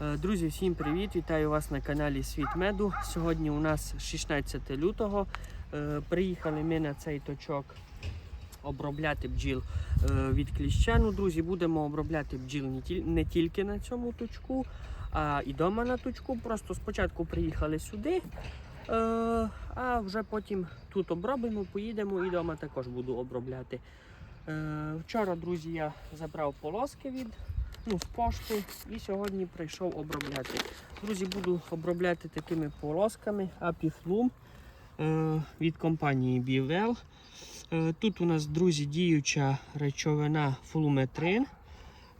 Е, Друзі, всім привіт! Вітаю вас на каналі Світ Меду. Сьогодні у нас 16 лютого. Е, Приїхали ми на цей точок обробляти бджіл е, від кліща. Ну, друзі, будемо обробляти бджіл не тільки на цьому точку, а і дома на точку. Просто спочатку приїхали сюди, а вже потім тут обробимо, поїдемо і вдома також буду обробляти. Вчора, друзі, я забрав полоски від ну, з пошти і сьогодні прийшов обробляти. Друзі, буду обробляти такими полосками Apiflum е, від компанії Bivell. Е, тут у нас, друзі, діюча речовина флуметрин.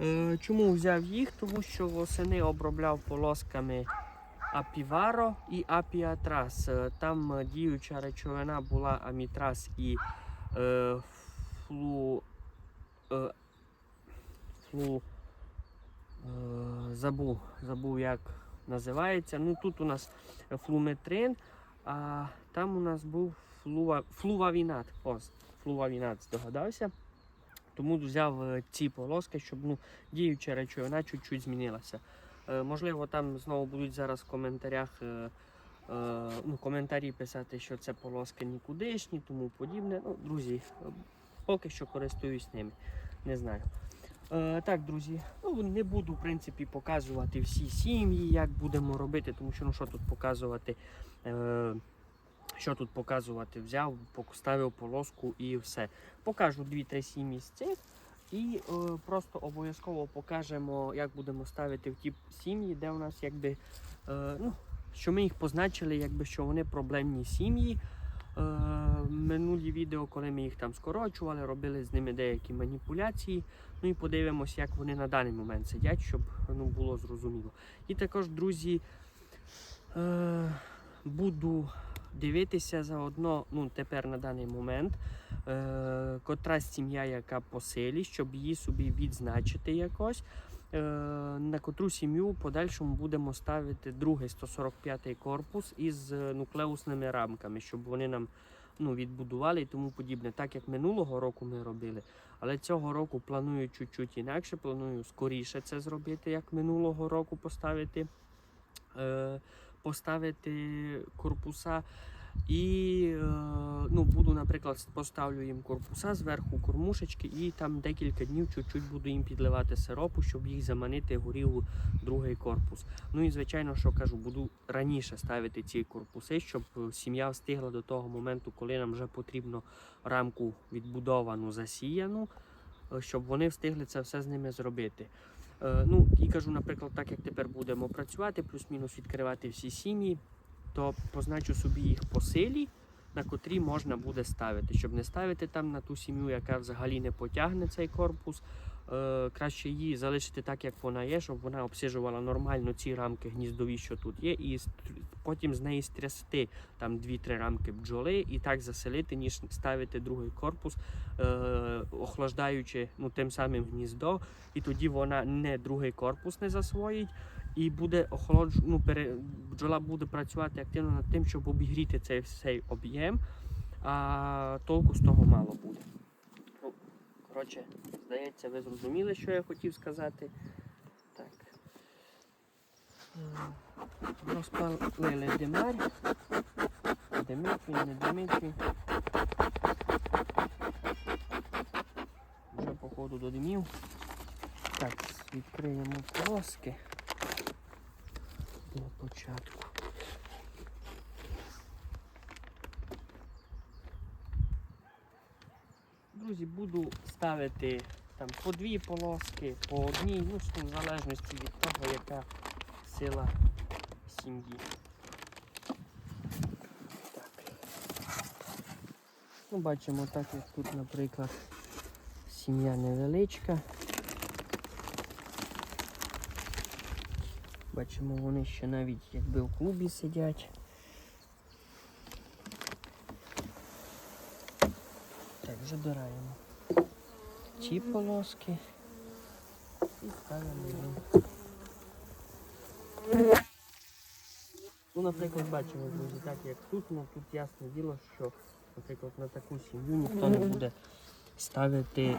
Е, чому взяв їх? Тому що восени обробляв полосками Апіваро і Апіатрас. Там діюча речовина була амітрас і е, флу. Е, флу забув, забув, як називається. Ну тут у нас флуметрин, а там у нас був флуа, флувавінат. Ось, флувавінат здогадався. Тому взяв е, ці полоски, щоб ну, діюча речовина чуть-чуть змінилася. Е, можливо, там знову будуть зараз в коментарях е, е, ну, коментарі писати, що це полоски нікудишні, тому подібне. Ну, друзі, е, поки що користуюсь ними. Не знаю. Е, так, друзі, ну не буду в принципі показувати всі сім'ї, як будемо робити, тому що ну що тут показувати. Е, що тут показувати? Взяв, поставив полоску і все. Покажу 2-3 сім'ї з цих. І е, просто обов'язково покажемо, як будемо ставити в ті сім'ї, де у нас якби, е, ну, що ми їх позначили, якби що вони проблемні сім'ї. Е, минулі відео, коли ми їх там скорочували, робили з ними деякі маніпуляції. Ну і подивимось, як вони на даний момент сидять, щоб ну, було зрозуміло. І також, друзі, е, буду дивитися заодно, ну, тепер на даний момент, е, котра сім'я, яка по силі, щоб її собі відзначити якось. Е, на котру сім'ю подальшому будемо ставити другий 145-й корпус із е, нуклеусними рамками, щоб вони нам ну, відбудували і тому подібне. Так як минулого року ми робили, але цього року планую чуть-чуть інакше, планую скоріше це зробити, як минулого року поставити, е, поставити корпуса. І е, ну, буду, наприклад, поставлю їм корпуса зверху кормушечки, і там декілька днів чуть-чуть буду їм підливати сиропу, щоб їх заманити горів другий корпус. Ну і звичайно, що кажу, буду раніше ставити ці корпуси, щоб е, сім'я встигла до того моменту, коли нам вже потрібно рамку відбудовану, засіяну, е, щоб вони встигли це все з ними зробити. Ну і кажу, наприклад, так як тепер будемо працювати, плюс-мінус відкривати всі сім'ї то позначу собі їх по силі, на котрі можна буде ставити, щоб не ставити там на ту сім'ю, яка взагалі не потягне цей корпус. Е, краще її залишити так, як вона є, щоб вона обсижувала нормально ці рамки гніздові, що тут є, і потім з неї стрясти там 2-3 рамки бджоли і так заселити, ніж ставити другий корпус, е, охлаждаючи ну, тим самим гніздо, і тоді вона не другий корпус не засвоїть, і буде охолодж... ну, пере... бджола буде працювати активно над тим, щоб обігріти цей цей об'єм, а толку з того мало буде. Ну, коротше, здається, ви зрозуміли, що я хотів сказати. Так. Розпалили димар. Димить він, не димить він. Вже походу до димів. Так, відкриємо полоски для початку. Друзі, буду ставити там по дві полоски, по одній, ну в залежності від того, яка сила сім'ї. Ну, бачимо так, як тут, наприклад, сім'я невеличка. Бачимо, вони ще навіть якби в клубі сидять. Так, забираємо ці полоски і ставимо їм. Ну, наприклад, бачимо, друзі, так як тут, ну тут ясне діло, що, наприклад, на таку сім'ю ніхто не буде ставити.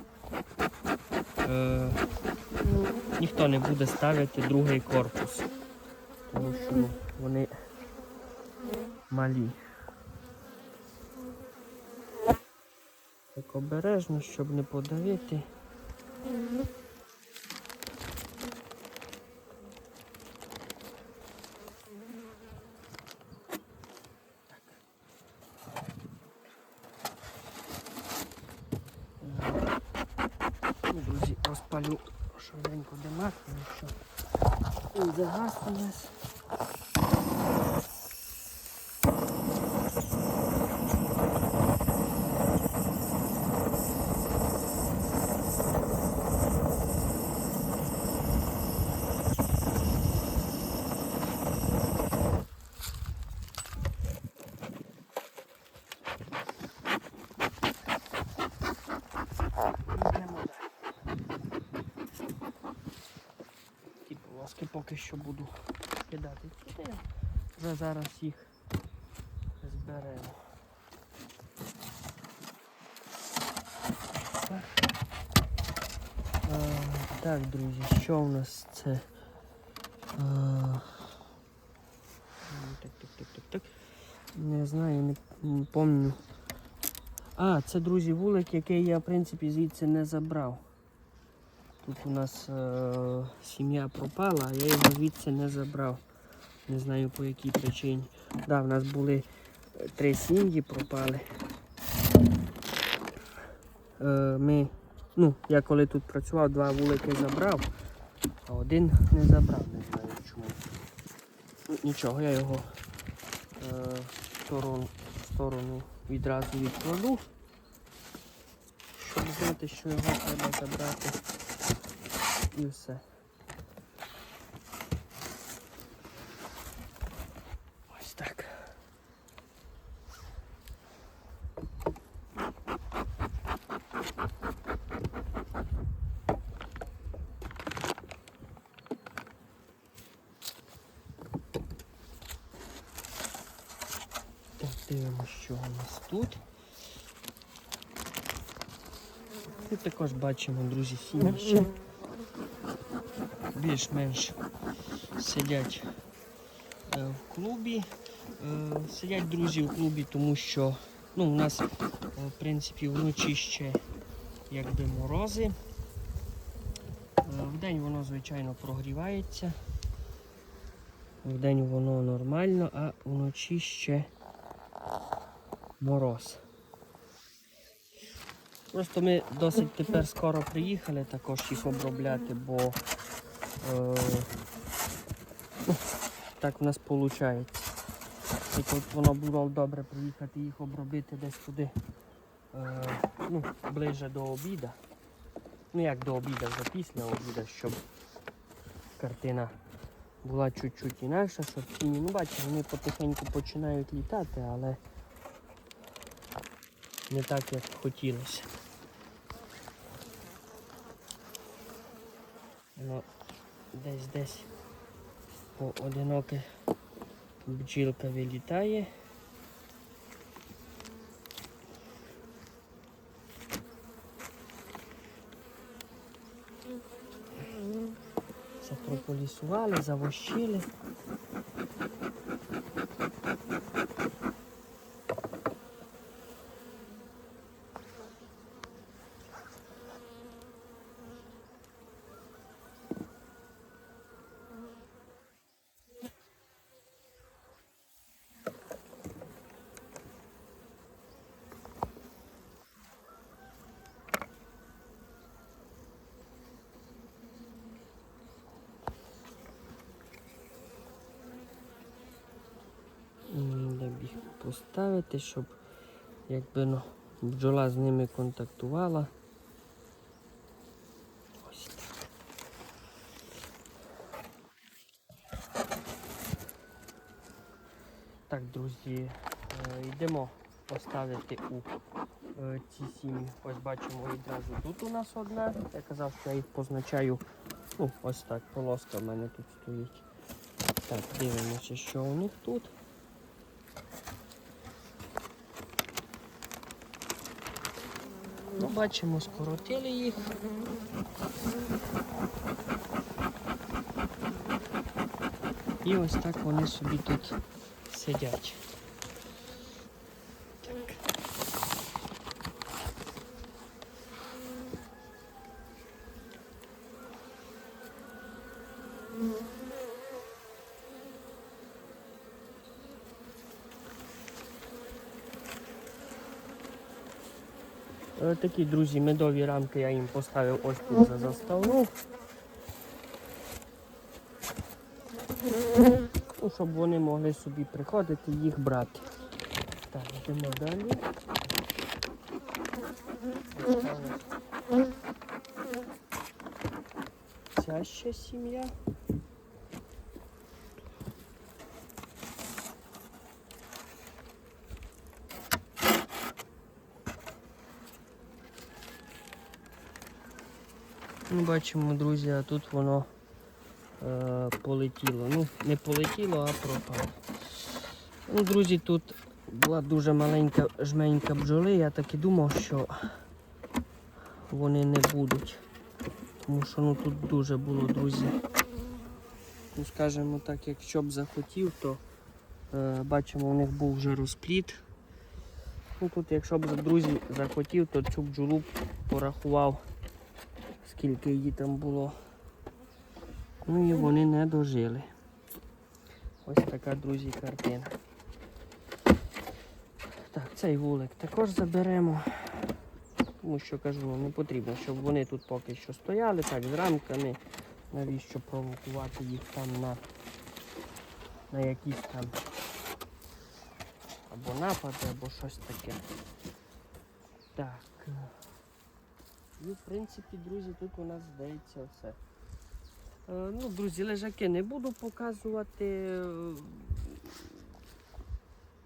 Е, ніхто не буде ставити другий корпус. Тому що вони малі. Так обережно, щоб не подавити. Ну, Розпалю швиденько димак, тому що він загас у нас. Йдемо далі. Ті полоски поки що буду кидати сюди. Вже зараз їх зберемо. Так. Е, друзі, що у нас це? Е, так, так, так, так, так. Не знаю, не пам'ятаю. А, це, друзі, вулик, який я, в принципі, звідси не забрав. Тут у нас е- сім'я пропала, а я його звідси не забрав. Не знаю по якій причині. Да, в нас були е, три сім'ї пропали. Е, ми, ну, я коли тут працював, два вулики забрав, а один не забрав, не знаю чому. Ну, нічого, я його е, в сторону, в сторону відразу відкладу, щоб знати, що його треба забрати. І. Ось так. Так, дивимося, що у нас тут. І також бачимо, друзі, сім'ї більш-менш сидять е, в клубі. Е, Сидять друзі в клубі, тому що ну, у нас е, в принципі вночі ще якби морози. Вдень воно, звичайно, прогрівається. Вдень воно нормально, а вночі ще мороз. Просто ми досить тепер скоро приїхали також їх обробляти, бо ну, так в нас виходить. І тут воно було добре приїхати їх обробити десь туди е, ну, ближче до обіда. Ну як до обіда, вже після обіда, щоб картина була чуть-чуть інакша, щоб тіні, ну бачите, вони потихеньку починають літати, але не так, як хотілося. Воно десь десь поодиноке бджілка вилітає. Запрополісували, завощили. М, Де б їх поставити, щоб якби ну, бджола з ними контактувала. Так. Так, друзі, е, йдемо поставити у е, ці сім'ї. Ось бачимо відразу тут у нас одна. Я казав, що я їх позначаю. Ну, ось так, полоска в мене тут стоїть. Так, дивимося, що у них тут. Бачимо, скоротили їх. І ось так вони собі тут сидять. Такі, друзі, медові рамки я їм поставив ось тут за заставну. Ну, щоб вони могли собі приходити і їх брати. Так, йдемо далі. Ця ще сім'я. Ну, бачимо, друзі, а тут воно е, полетіло. Ну, не полетіло, а пропало. Ну, друзі, тут була дуже маленька жменька бджоли. Я так і думав, що вони не будуть. Тому що ну, тут дуже було, друзі. Ну, скажімо так, якщо б захотів, то е, бачимо, у них був вже розпліт. Ну, тут, якщо б друзі захотів, то цю бджолу порахував скільки її там було. Ну і вони не дожили. Ось така, друзі, картина. Так, цей вулик також заберемо. Тому що кажу, не потрібно, щоб вони тут поки що стояли, так, з рамками. Навіщо провокувати їх там на, на якісь там або напади, або щось таке. Так. І в принципі, друзі, тут у нас здається все. Е, ну, друзі, лежаки не буду показувати. е,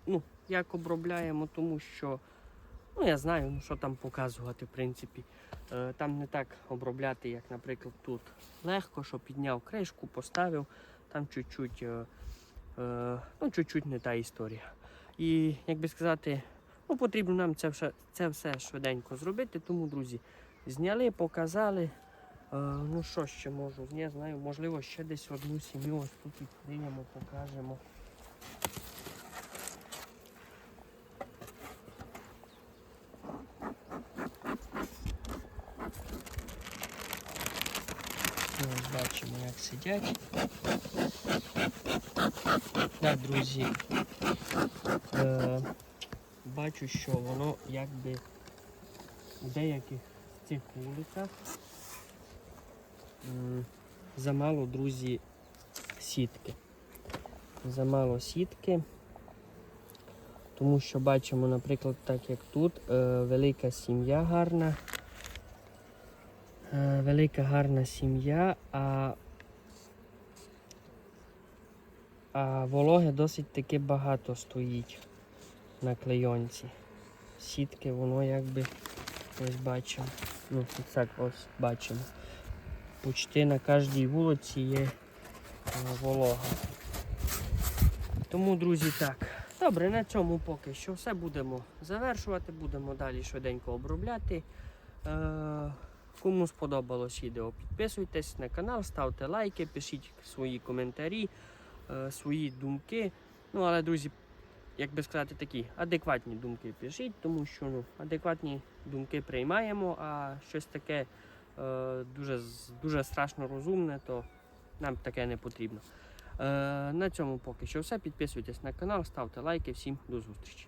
Ну, як обробляємо, тому що ну, я знаю, ну, що там показувати, в принципі. Е, там не так обробляти, як, наприклад, тут. Легко, що підняв кришку, поставив, там чуть-чуть, ну, чуть-чуть не та історія. І, як би сказати, ну, потрібно нам це все, це все швиденько зробити, тому, друзі. Зняли, показали. Е, ну що ще можу? Я знаю, можливо, ще десь одну сім'ю ось тут відкриємо, покажемо. Ось бачимо, як сидять. Так, друзі. Е, бачу, що воно якби деяких цих вуликах замало, друзі, сітки. Замало сітки. Тому що бачимо, наприклад, так як тут, е, велика сім'я гарна. Е, велика гарна сім'я, а, а вологи досить таки багато стоїть на клейонці. Сітки, воно якби Ось бачимо. Ну, тут так ось бачимо. Почти на кожній вулиці є е, волога. Тому, друзі, так. Добре, на цьому поки що все будемо завершувати, будемо далі швиденько обробляти. Е, кому сподобалось відео, підписуйтесь на канал, ставте лайки, пишіть свої коментарі, е, свої думки. Ну, але, друзі, як би сказати, такі адекватні думки пишіть, тому що ну, адекватні думки приймаємо, а щось таке е, дуже, дуже страшно розумне, то нам таке не потрібно. Е, на цьому поки що все. Підписуйтесь на канал, ставте лайки. Всім до зустрічі.